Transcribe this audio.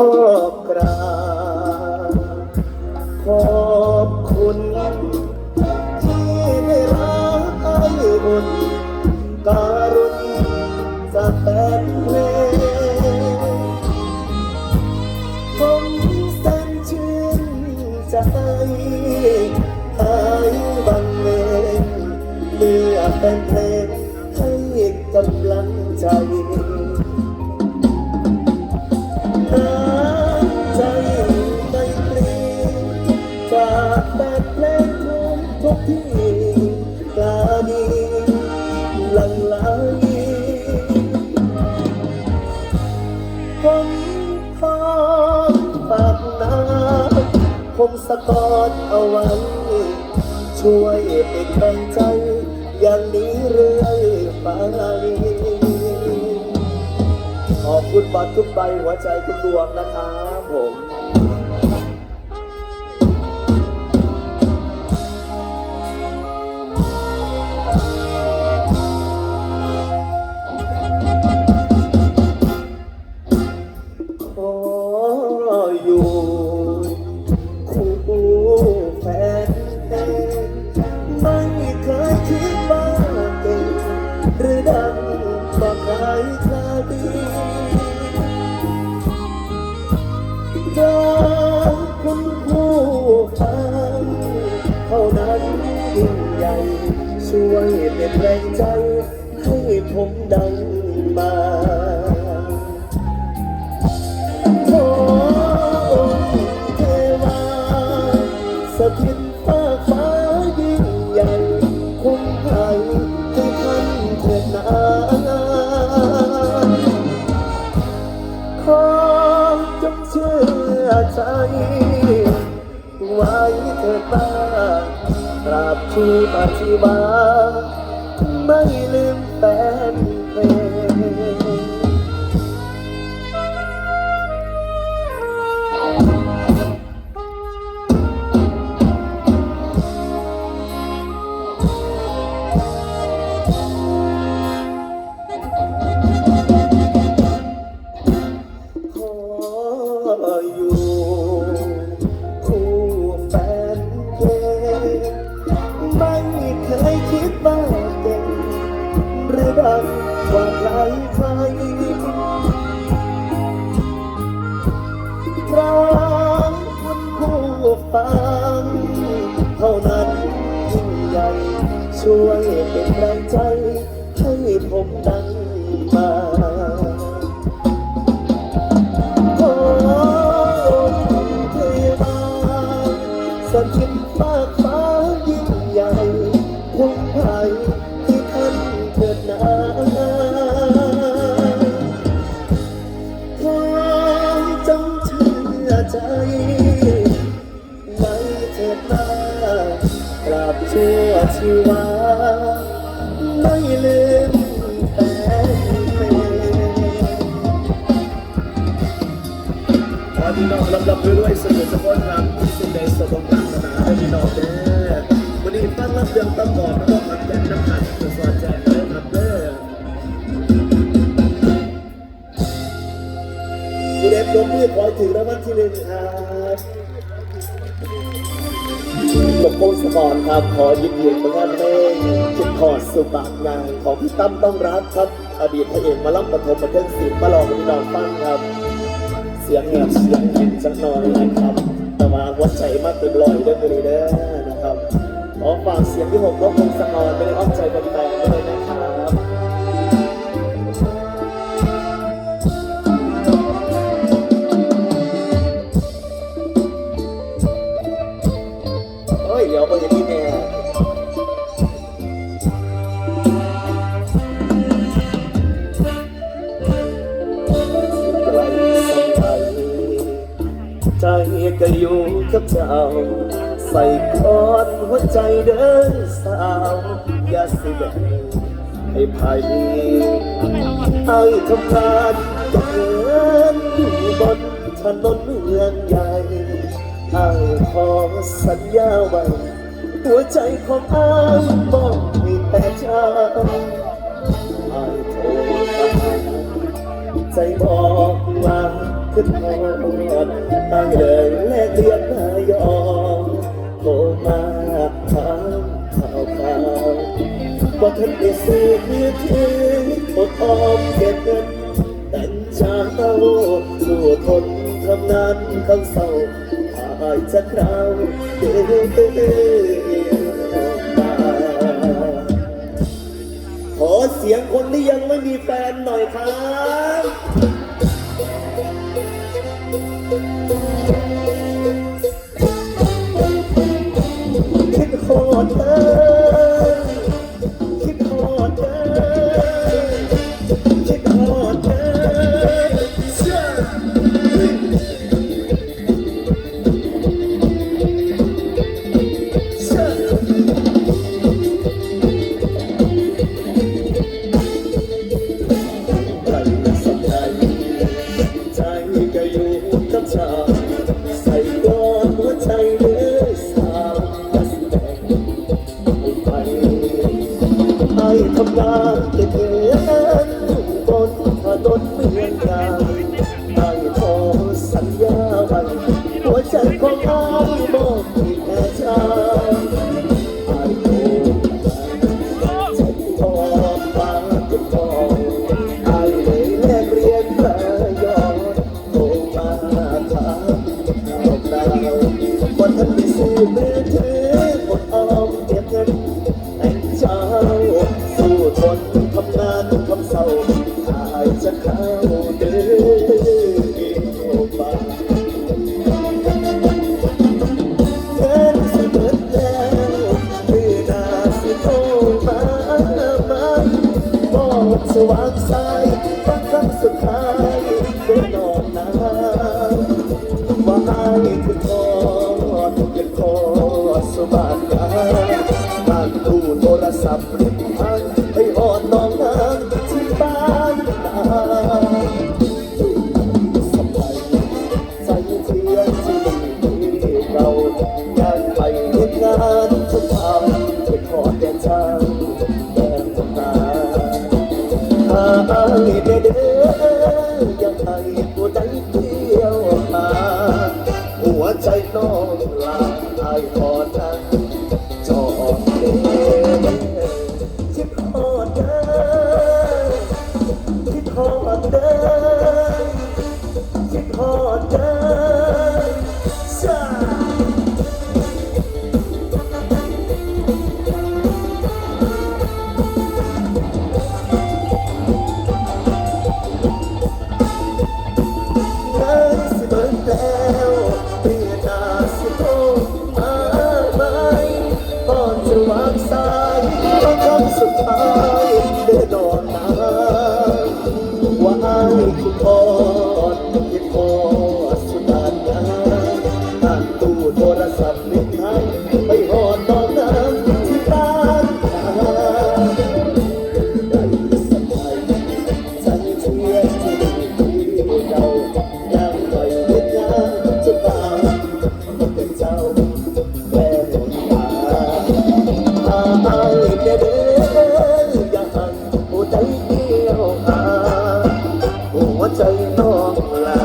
อบกราบขอบคุณที่ได้รักไอ้บุญการุณจากแฟนเพลงผมแสนชื่นใจหายบังเลงเมื่อแฟนเพล จากแฟนเพลงทุกทุกที่กาดีหลังไหลผมขอฝากน้ำผมสะกดเอาไว้ ช่วยเป็นแรงใจ อย่างนี้เรื่อยไปขอบคุณบัตรทุกใบหัวใจทุกดวงนะครับผม หรือดังมาใครคลาดีรักคุณผู้ฟังเท่านั้นยิ่งใหญ่ ช่วยเป็นแรงใจให้ผมดัง ใจ ไว้เถิดบ้าตราบชีปชีวา ไม่ลืมแฟน ช่วยเป็นแรงใจ ให้ผมดังมาขอองค์เทวาสถิตฟากฟ้ายิ่งใหญ่คุ้มภัยที่ท่านเถิดนาขอจงเชื่อใจไม่เถิดนากราบชั่วชีวา น้องลำดับด้วยสมุทรสกลครับสิ่งใดสมปรารถนาให้พี่น้องเด้อวันนี้ฟังรับเรื่องตำก่อนแล้วก็ขันแก่นน้ำขันจะสอนแจกเลยครับเด้อผู้เด็กยกมือขอถึงรางวัลที่หนึ่งครับหลวงปู่สกรครับขอยินดีกับงานเพลงจุดถอดสุบากงานของพี่ตั้มต้องรักครับ อดีตพระเอกมาล่ำปฐมมาเทิงศิลป์มาลองพี่น้องฟังครับ สียงเงียบเสียงกินสักหน่อยนะครับ แต่ว่าหัวใจมากเป็นลอยได้อเลยเด้อนะครับขอฝากเสียงที่หกลบลงสักหน่อยไม่ได้อ้อมใจแฟนๆด้วยนะ ก็อยู่กับเจ้า ใส่คอนหัวใจเดินสาวอย่าสิแบ่งให้ภายให้ทำงานกับเงินอยู่บนถนนเมืองใหญ่ให้ขอสัญญาไว้ หัวใจของอายบอกให้แต่เจ้าอายโทรตาใจบอก ขึ้นมาตงตั้งเลยและเทียนนายอโทรมาถามข่าวข่าวว่าท่านได้ซื้อมือถือดออมเก็บเงินแต่งชาเต้าสู้ทนทำนั้นคำเศร้าหายจะคราวเดือดเดือขอเสียงคนที่ยังไม่มีแฟนหน่อยครับ พุทธอทุกยันขอสุบานยาทางตู้โทรศัพท์ ต้องลา